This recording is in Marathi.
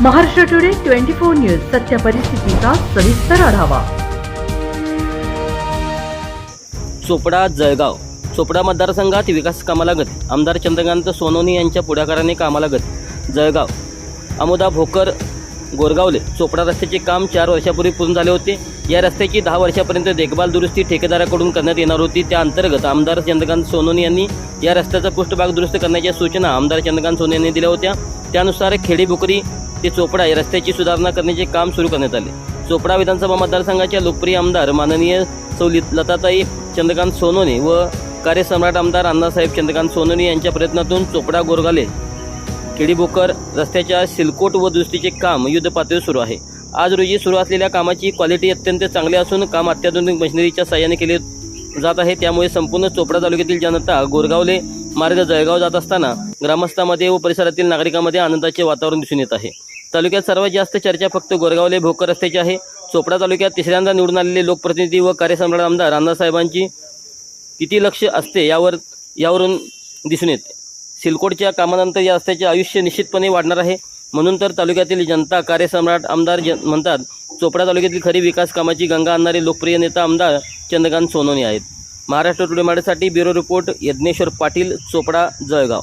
Maharashtra today twenty four news सत्य परिस्थितीचा सविस्तर आढावा. चोपडा जळगाव. चोपडा मतदारसंघात विकास कामाला गती. आमदार चंद्रकांत सोनोनी यांच्या पुढाकाराने कामाला गती. जळगाव. अमोदा भोकर गोरगावले. चोपडा रस्त्याचे काम चार वर्षापूर्वी पूर्ण झाले होते. या रस्त्याची दहा वर्षापर्यंत देखभाल दुरुस्ती ठेकेदाराकडून करण्यात येणार होती. त्या अंतर्गत आमदार चंद्रकांत सोनोनी यांनी या रस्त्याचा पृष्ठभाग दुरुस्त करण्याच्या सूचना आमदार चंद्रकांत सोनोनी यांनी दिल्या होत्या. त्यानुसार खेडी ते चोपडा या रस्त्याची सुधारणा करण्याचे काम सुरू करण्यात आले. चोपडा विधानसभा मतदारसंघाच्या लोकप्रिय आमदार माननीय सौ लताताई चंद्रकांत सोनोने व कार्यसम्राट आमदार अण्णासाहेब चंद्रकांत सोनोने यांच्या प्रयत्नातून चोपडा गोरगाले केडीबोकर रस्त्याच्या सिलकोट व दुरुस्तीचे काम युद्धपातळीवर सुरू आहे. आज रोजी सुरू असलेल्या कामाची क्वालिटी अत्यंत चांगली असून काम अत्याधुनिक मशिनरीच्या सहाय्याने केले जात आहे. त्यामुळे संपूर्ण चोपडा तालुक्यातील जनता गोरगावले मार्ग जळगाव जात असताना ग्रामस्थामध्ये व परिसरातील नागरिकांमध्ये आनंदाचे वातावरण दिसून येत आहे. तालुक्यात सर्वात जास्त चर्चा फक्त गोरगावले भोकर रस्त्याची आहे. चोपडा तालुक्यात तिसऱ्यांदा निवडून आलेले लोकप्रतिनिधी व कार्यसम्राट आमदार अण्णासाहेबांची किती लक्ष असते यावर यावरून दिसून येते. सिलकोटच्या कामानंतर या रस्त्याचे आयुष्य निश्चितपणे वाढणार आहे. म्हणून तर तालुक्यातील जनता कार्यसम्राट आमदार जन म्हणतात चोपडा तालुक्यातील खरी विकास कामाची गंगा आणणारे लोकप्रिय नेता आमदार चंद्रकांत सोनवणे आहेत. महाराष्ट्र टुडे माडेसाठी ब्युरो रिपोर्ट यज्ञेश्वर पाटील चोपडा जळगाव.